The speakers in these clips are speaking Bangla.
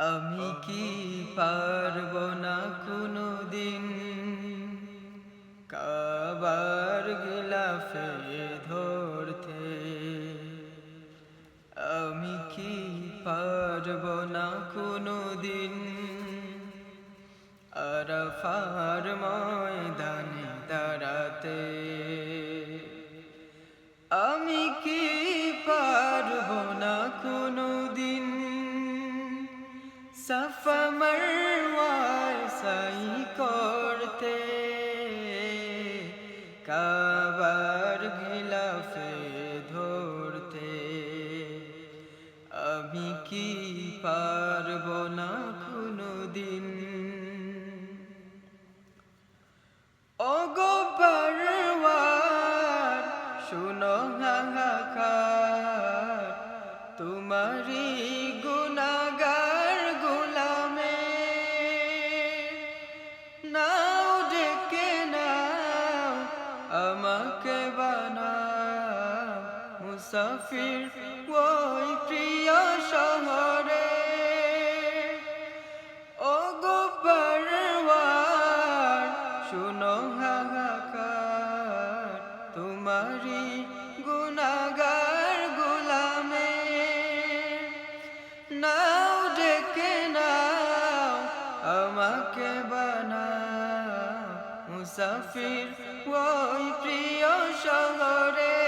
আমি কি পারব না কোনো দিন কাবার গিলাফে ধরতে। আমি কি পারব না কোনো দিন আরফার ময়দানে কি পারব না কোনো দিন ওগো বারবার শুনো হাহাকার তোমারি গুনাগার গোলামে। নাও ডেকে নাও, আমাকে বানাও, মুসাফির ওই প্রিয় মুসাফির ওই প্রিয় শহরে।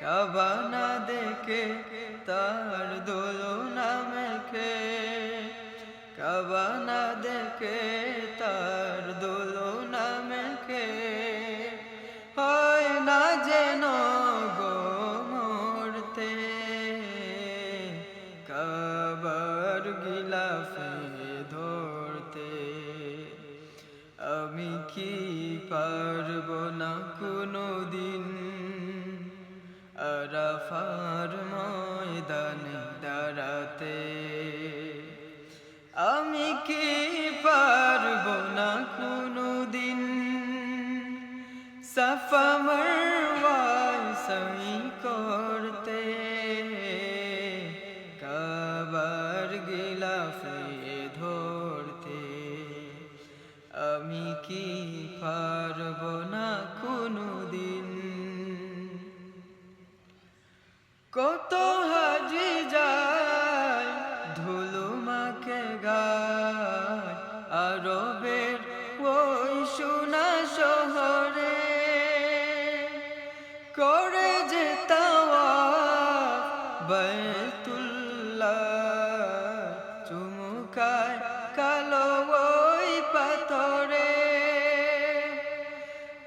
কাবানা দেখে তার দোলনা কোনো দিন। আরাফার ময়দানে দাঁড়াতে আমি কি পারব না কোনো দিন? সাফা মারওয়ায় সাই করতে। কাবার গিলাফে ধরতে। আমি কি পারব কত হাজি যায়, ধুলো মাকে গায়। আরবের ওই সোনা শহরে করে যে চুমুকায় পাথরে।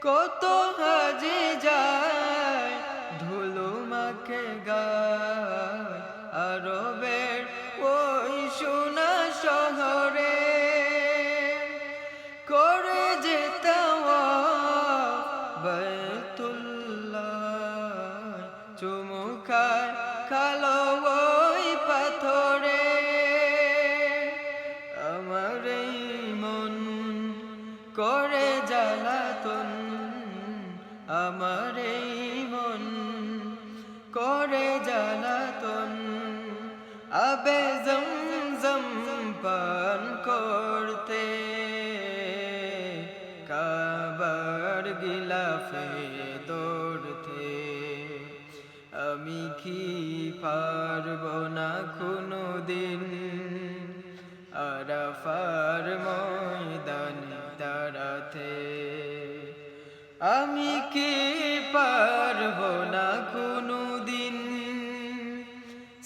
কত হাজি যায় চুমুখায় খালো ওই পাথরে। আমার এই মন করে জ্বালাতন, আমার এই মন করে জ্বালাতন। আবে জমজম পান করতে, কাবার গিলাফে আমি কি পারব না কোনো দিন আরাফার ময়দান দাঁড়াতে। আমি কি পারব না কোনো দিন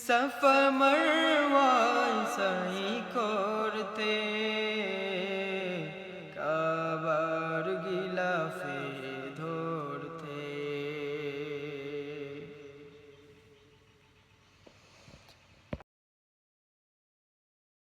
সফা